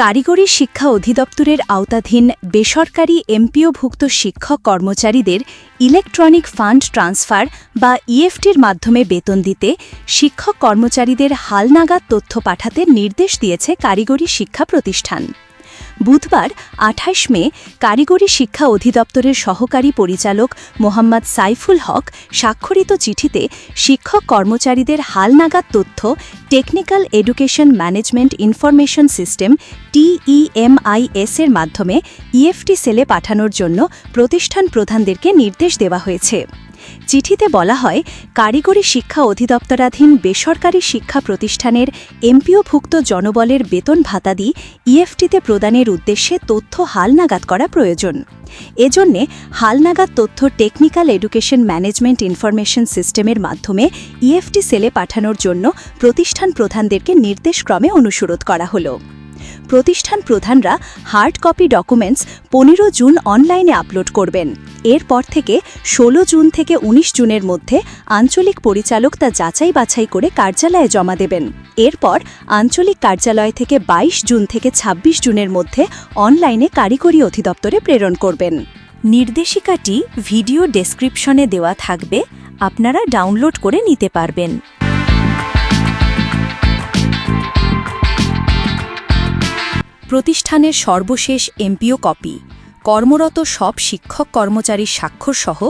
কারিগরি শিক্ষা অধিদপ্তরের আওতাধীন বেসরকারি এমপিওভুক্ত শিক্ষক কর্মচারীদের ইলেকট্রনিক ফান্ড ট্রান্সফার বা ইএফটির মাধ্যমে বেতন দিতে শিক্ষক কর্মচারীদের হালনাগাদ তথ্য পাঠাতে নির্দেশ দিয়েছে কারিগরি শিক্ষা প্রতিষ্ঠান। বুধবার আঠাশ মে কারিগরি শিক্ষা অধিদপ্তরের সহকারী পরিচালক মোহাম্মদ সাইফুল হক স্বাক্ষরিত চিঠিতে শিক্ষক কর্মচারীদের হালনাগাদ তথ্য, technical education management information system, TEMIS এর মাধ্যমে ইএফটি সেলে পাঠানোর জন্য প্রতিষ্ঠান প্রধানদেরকে নির্দেশ দেওয়া হয়েছে। চিঠিতে বলা হয়, কারিগরি শিক্ষা অধিদপ্তরাধীন বেসরকারি শিক্ষা প্রতিষ্ঠানের এমপিওভুক্ত জনবলের বেতন ভাতাদি ইএফটিতে প্রদানের উদ্দেশ্যে তথ্য হালনাগাদ করা প্রয়োজন। এজন্যে হালনাগাদ তথ্য টেকনিক্যাল এডুকেশন ম্যানেজমেন্ট ইনফরমেশন সিস্টেমের মাধ্যমে ইএফটি সেলে পাঠানোর জন্য প্রতিষ্ঠান প্রধানদেরকে নির্দেশক্রমে অনুসরোধ করা হলো। প্রতিষ্ঠান প্রধানরা হার্ড কপি ডকুমেন্টস পনেরো জুন অনলাইনে আপলোড করবেন। এরপর থেকে ১৬ জুন থেকে ১৯ জুনের মধ্যে আঞ্চলিক পরিচালক তা যাচাই বাছাই করে কার্যালয়ে জমা দেবেন। এরপর আঞ্চলিক কার্যালয় থেকে ২২ জুন থেকে ২৬ জুনের মধ্যে অনলাইনে কারিগরি অধিদপ্তরে প্রেরণ করবেন। নির্দেশিকাটি ভিডিও ডেসক্রিপশনে দেওয়া থাকবে। আপনারা ডাউনলোড করে নিতে পারবেন। প্রতিষ্ঠানের সর্বশেষ এমপিও কপি। কর্মরত সব শিক্ষক কর্মচারীর স্বাক্ষরসহ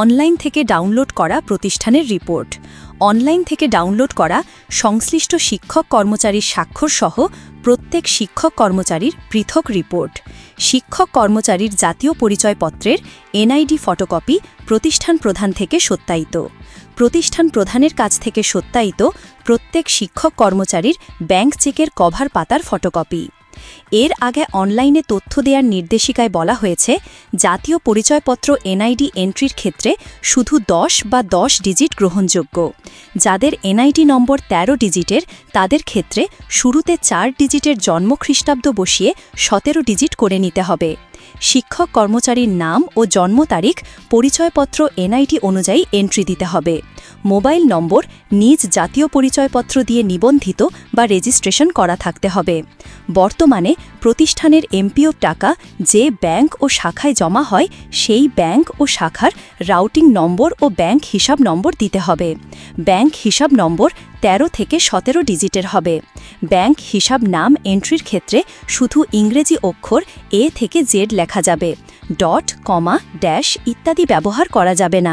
অনলাইন থেকে ডাউনলোড করা প্রতিষ্ঠানের রিপোর্ট। অনলাইন থেকে ডাউনলোড করা সংশ্লিষ্ট শিক্ষক কর্মচারীর স্বাক্ষরসহ প্রত্যেক শিক্ষক কর্মচারীর পৃথক রিপোর্ট। শিক্ষক কর্মচারীর জাতীয় পরিচয়পত্রের এনআইডি ফটোকপি প্রতিষ্ঠান প্রধান থেকে সত্যায়িত। প্রতিষ্ঠান প্রধানের কাছ থেকে সত্যায়িত প্রত্যেক শিক্ষক কর্মচারীর ব্যাংক চেকের কভার পাতার ফটোকপি। এর আগে অনলাইনে তথ্য দেওয়ার নির্দেশিকায় বলা হয়েছে, জাতীয় পরিচয়পত্র এনআইডি এন্ট্রির ক্ষেত্রে শুধু দশ বা দশ ডিজিট গ্রহণযোগ্য। যাদের এনআইডি নম্বর ১৩ ডিজিটের, তাদের ক্ষেত্রে শুরুতে চার ডিজিটের জন্ম খ্রিস্টাব্দ বসিয়ে সতেরো ডিজিট করে নিতে হবে। শিক্ষক কর্মচারীর নাম ও জন্ম তারিখ, পরিচয়পত্র এনআইটি অনুযায়ী এন্ট্রি দিতে হবে। মোবাইল নম্বর, নিজ জাতীয় পরিচয়পত্র দিয়ে নিবন্ধিত বা রেজিস্ট্রেশন করা থাকতে হবে। বর্তমানে প্রতিষ্ঠানের এমপিও টাকা যে ব্যাংক ও শাখায় জমা হয়, সেই ব্যাংক ও শাখার রাউটিং নম্বর ও ব্যাংক হিসাব নম্বর দিতে হবে। ব্যাংক হিসাব নম্বর ১৩ থেকে সতেরো ডিজিটের হবে। ব্যাংক হিসাব নাম এন্ট্রির ক্ষেত্রে শুধু ইংরেজি অক্ষর এ থেকে জেড লেখা যাবে। ডট, কমা, ড্যাশ ইত্যাদি ব্যবহার করা যাবে না।